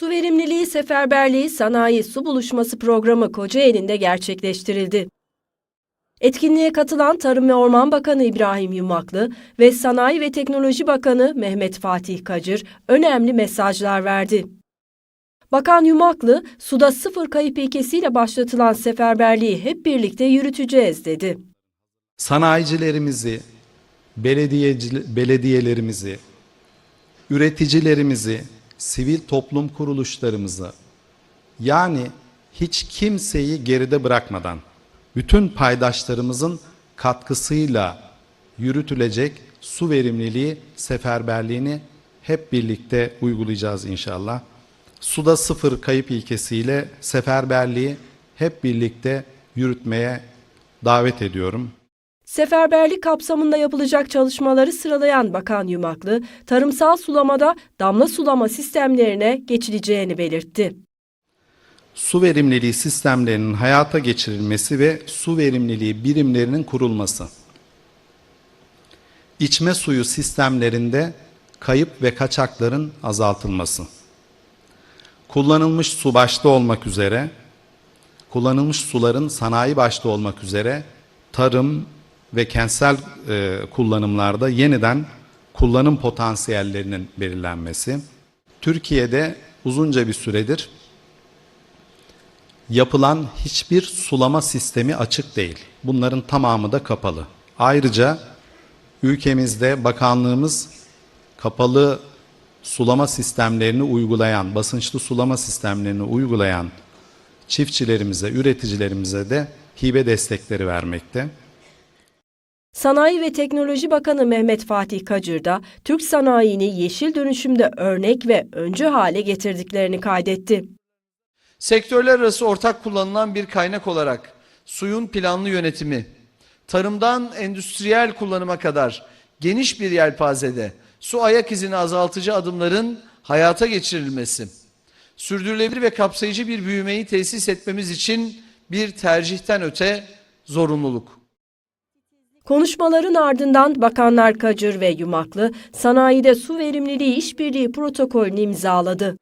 Su verimliliği seferberliği sanayi su buluşması programı Kocaeli'nde gerçekleştirildi. Etkinliğe katılan Tarım ve Orman Bakanı İbrahim Yumaklı ve Sanayi ve Teknoloji Bakanı Mehmet Fatih Kacır önemli mesajlar verdi. Bakan Yumaklı, suda sıfır kayıp ilkesiyle başlatılan seferberliği hep birlikte yürüteceğiz dedi. sanayicilerimizi, belediyelerimizi, üreticilerimizi, sivil toplum kuruluşlarımızı yani hiç kimseyi geride bırakmadan bütün paydaşlarımızın katkısıyla yürütülecek su verimliliği seferberliğini hep birlikte uygulayacağız inşallah. Suda sıfır kayıp ilkesiyle seferberliği hep birlikte yürütmeye davet ediyorum. Seferberlik kapsamında yapılacak çalışmaları sıralayan Bakan Yumaklı, tarımsal sulamada damla sulama sistemlerine geçileceğini belirtti. su verimliliği sistemlerinin hayata geçirilmesi ve su verimliliği birimlerinin kurulması. İçme suyu sistemlerinde kayıp ve kaçakların azaltılması. Kullanılmış su başta olmak üzere, kullanılmış suların sanayi başta olmak üzere tarım ve kentsel e, kullanımlarda yeniden kullanım potansiyellerinin belirlenmesi. Türkiye'de uzunca bir süredir yapılan hiçbir sulama sistemi açık değil. Bunların tamamı da kapalı. Ayrıca ülkemizde bakanlığımız kapalı sulama sistemlerini uygulayan, basınçlı sulama sistemlerini uygulayan çiftçilerimize, üreticilerimize de hibe destekleri vermekte. Sanayi ve Teknoloji Bakanı Mehmet Fatih Kacır da Türk sanayini yeşil dönüşümde örnek ve öncü hale getirdiklerini kaydetti. Sektörler arası ortak kullanılan bir kaynak olarak suyun planlı yönetimi, tarımdan endüstriyel kullanıma kadar geniş bir yelpazede su ayak izini azaltıcı adımların hayata geçirilmesi, sürdürülebilir ve kapsayıcı bir büyümeyi tesis etmemiz için bir tercihten öte zorunluluk. Konuşmaların ardından Bakanlar Kacır ve Yumaklı, sanayide su verimliliği işbirliği protokolünü imzaladı.